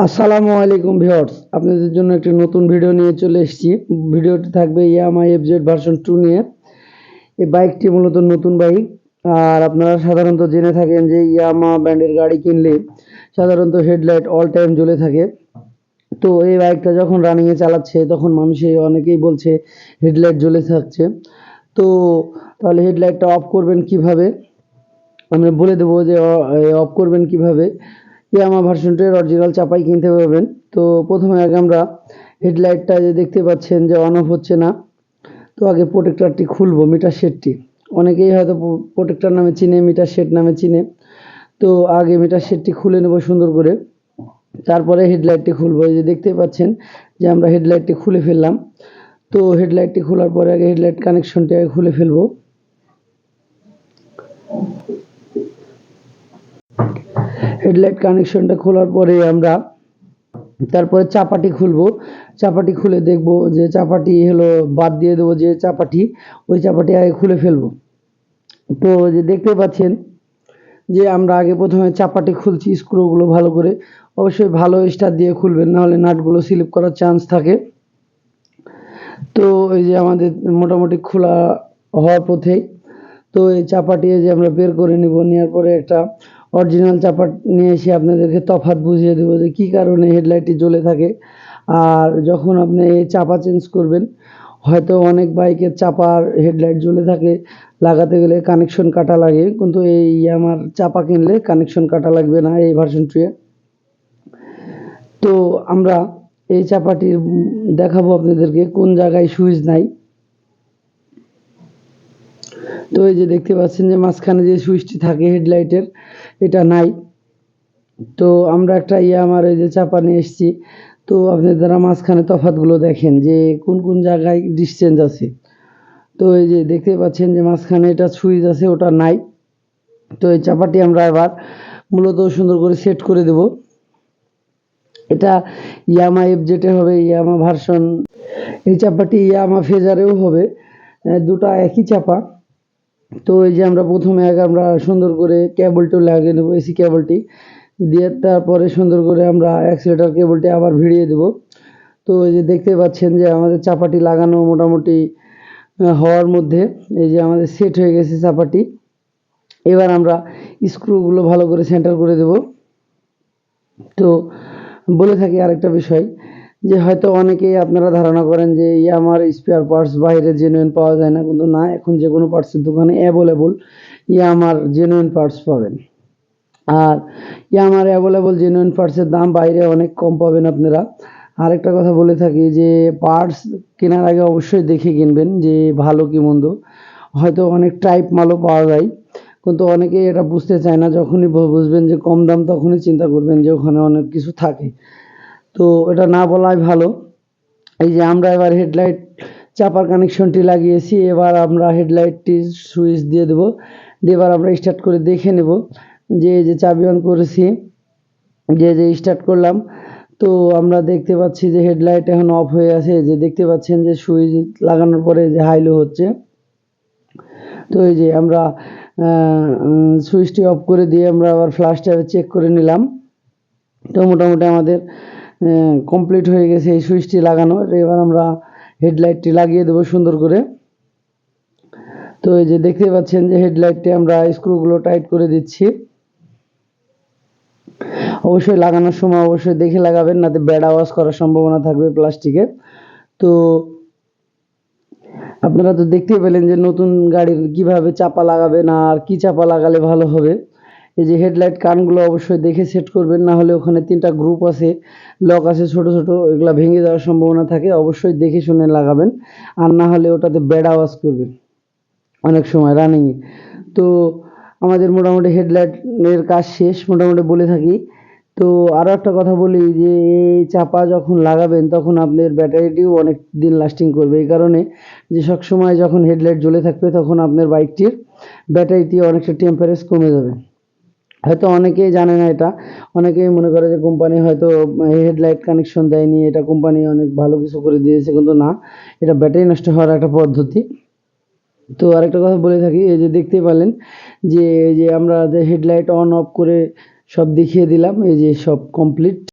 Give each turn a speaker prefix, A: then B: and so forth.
A: আসসালামু আলাইকুম ভিউয়ার্স। আপনাদের জন্য একটি নতুন ভিডিও নিয়ে চলে এসেছি। ভিডিওটি থাকবে ইয়ামাই এফজেড ভার্সন টু নিয়ে। এই বাইকটি মূলত নতুন বাইক আর আপনারা সাধারণত জেনে থাকেন যে ইয়ামা ব্র্যান্ডের গাড়ি কিনলে সাধারণত হেডলাইট অল টাইম জ্বলে থাকে। তো এই বাইকটা যখন রানিংয়ে চালাচ্ছে, তখন মানুষে অনেকেই বলছে হেডলাইট জ্বলে থাকছে। তো তাহলে হেডলাইটটা অফ করবেন কীভাবে? আমরা বলে দেবো যে অফ করবেন কীভাবে? ইয়ামা ভার্সন টু এর অরিজিনাল চাপাই কিনতে পারবেন। তো প্রথমে আগে আমরা হেডলাইটটা যে দেখতে পাচ্ছেন যে অন অফ হচ্ছে না, তো আগে প্রোটেক্টরটি খুলবো মিটার শেডটি অনেকেই হয়তো প্রোটেক্টর নামে চিনে মিটার শেড নামে চিনে। তো আগে মিটার শেডটি খুলে নেব সুন্দর করে। তারপরে হেডলাইটটি খুলবো। এই যে দেখতে পাচ্ছেন যে আমরা হেডলাইটটি খুলে ফেললাম। তো হেডলাইটটি খোলার পরে আগে হেডলাইট কানেকশনটি আগে খুলে ফেলব। হেডলাইট কানেকশনটা খোলার পরে আমরা তারপরে চাপাটি খুলবো। চাপাটি খুলে দেখব যে চাপাটি হলো বাদ দিয়ে দেবো যে চাপাটি, ওই চাপাটি আগে খুলে ফেলব। তো যে দেখতে পাচ্ছেন যে আমরা আগে প্রথমে চাপাটি খুলছি, স্ক্রুগুলো ভালো করে। অবশ্যই ভালো স্টার দিয়ে খুলবেন, নাহলে নাটগুলো স্লিপ করার চান্স থাকে। তো এই যে আমাদের মোটামুটি খোলা হওয়ার পথেই তো এই চাপাটি যে আমরা বের করে নিব, নেওয়ার পরে একটা অরিজিনাল চাপা নিয়ে এসে আপনাদেরকে তফাৎ বুঝিয়ে দেবো যে কী কারণে হেডলাইটটি জ্বলে থাকে। আর যখন আপনি এই চাপা চেঞ্জ করবেন, হয়তো অনেক বাইকের চাপার হেডলাইট জ্বলে থাকে, লাগাতে গেলে কানেকশন কাটা লাগে, কিন্তু এই আমার চাপা কিনলে কানেকশন কাটা লাগবে না এই ভার্সন টুয়ে তো আমরা এই চাপাটির দেখাবো আপনাদেরকে, কোন জায়গায় সুইচ নাই। তো এই যে দেখতে পাচ্ছেন যে মাঝখানে যে সুইচটি থাকে হেডলাইটের এটা নাই। তো আমরা একটা ইয়ে আমার এই যে চাপা নিয়ে এসেছি। তো আপনি আপনারা মাঝখানে তফাতগুলো দেখেন যে কোন কোন জায়গায় ডিসচেঞ্জ আছে। তো এই যে দেখতে পাচ্ছেন যে মাঝখানে এটা সুইচ আছে, ওটা নাই। তো এই চাপাটি আমরা এবার মূলত সুন্দর করে সেট করে দেব। এটা ইয়ামা এফ জেটে হবে, ইয়ামা ভার্সন এই চাপাটি ইয়ামা ফেজারেও হবে। দুটা একই চাপা। তো এই যে আমরা প্রথমে আগে আমরা সুন্দর করে কেবলটি লাগিয়ে নেব এসি কেবলটি দিয়ে তারপরে সুন্দর করে আমরা অ্যাক্সিলেটার কেবলটি আবার ভিড়িয়ে দেব। তো এই যে দেখতে পাচ্ছেন যে আমাদের চাপাটি লাগানো মোটামুটি হওয়ার মধ্যে এই যে আমাদের সেট হয়ে গেছে চাপাটি। এবার আমরা স্ক্রুগুলো ভালো করে সেন্টার করে দেব। তো বলে থাকি আরেকটা বিষয় যে হয়তো অনেকেই আপনারা ধারণা করেন যে ইয়ামার স্পেয়ার পার্টস বাইরে জেনুইন পাওয়া যায় না। কিন্তু না, এখন যে কোনো পার্টসের দোকানে অ্যাভেলেবল ইয়ামার জেনুইন পার্টস পাবেন। আর ইয়ামার অ্যাভেলেবল জেনুইন পার্টসের দাম বাইরে অনেক কম পাবেন আপনারা। আরেকটা কথা বলে থাকি যে পার্টস কেনার আগে অবশ্যই দেখে কিনবেন যে, ভালো কি মন্দ। হয়তো অনেক টাইপ মালও পাওয়া যায়, কিন্তু অনেকেই এটা বুঝতে চায় না। যখনই বুঝবেন যে কম দাম, তখনই চিন্তা করবেন যে, ওখানে অনেক কিছু থাকে। তো এটা না বলাই ভালো। এই যে আমরা এবার হেডলাইট, চাপার কানেকশনটি লাগিয়েছি, এবার আমরা হেডলাইটটি সুইচ দিয়ে দেবো। দিয়ে এবার আমরা স্টার্ট করে দেখে নেব যে যে চাবি অন করেছি, যে যে স্টার্ট করলাম। তো আমরা দেখতে পাচ্ছি যে হেডলাইট এখন অফ হয়ে আছে। যে দেখতে পাচ্ছেন যে সুইচ লাগানোর পরে যে হাইলো হচ্ছে। তো এই যে আমরা সুইচটি অফ করে দিয়ে আমরা আবার ফ্লাশটা চেক করে নিলাম। তো মোটামুটি আমাদের কমপ্লিট হয়ে গেছে এই সুইচটি লাগানো। এবার আমরা হেডলাইটটি লাগিয়ে দেবো সুন্দর করে। তো এই যে দেখতে পাচ্ছেন যে হেডলাইটটি আমরা স্ক্রুগুলো টাইট করে দিচ্ছি। অবশ্যই লাগানোর সময় অবশ্যই দেখে লাগাবেন, নাতে ব্যাড আওয়াজ করার সম্ভাবনা থাকবে প্লাস্টিকের। তো আপনারা তো দেখতেই পেলেন যে নতুন গাড়ির কীভাবে চাপা লাগাবেন আর কি চাপা লাগালে ভালো হবে। এই যে হেডলাইট কানগুলো অবশ্যই দেখে সেট করবেন, না হলে ওখানে তিনটা গ্রুপ আছে, লক আছে ছোট ছোট এগুলো ভেঙে যাওয়ার সম্ভাবনা থাকে, অবশ্যই দেখে শুনে লাগাবেন, আর না হলে ওটাতে ব্যাড আওয়াজ করবে অনেক সময় রানিংয়ে তো আমাদের মোটামুটি হেডলাইটের কাজ শেষ, মোটামুটি বলে থাকি। তো আরও একটা কথা বলি যে, এই চাপা যখন লাগাবেন, তখন আপনার ব্যাটারিটিও অনেক দিন লাস্টিং করবে। এই কারণে যে সব সময় যখন হেডলাইট জ্বলে থাকবে, তখন আপনার বাইকটির ব্যাটারিটি অনেকটা টেম্পারেচার কমে যাবে। হয়তো অনেকেই জানে না এটা। অনেকেই মনে করে যে কোম্পানি হয়তো হেডলাইট কানেকশন দেয়নি, এটা কোম্পানি অনেক ভালো কিছু করে দিয়েছে, কিন্তু না, এটা ব্যাটারি নষ্ট হওয়ার একটা পদ্ধতি। তো আরেকটা কথা বলে থাকি, এই যে দেখতে পেলেন যে যে আমরা যে হেডলাইট অন অফ করে সব দেখিয়ে দিলাম, এই যে সব কমপ্লিট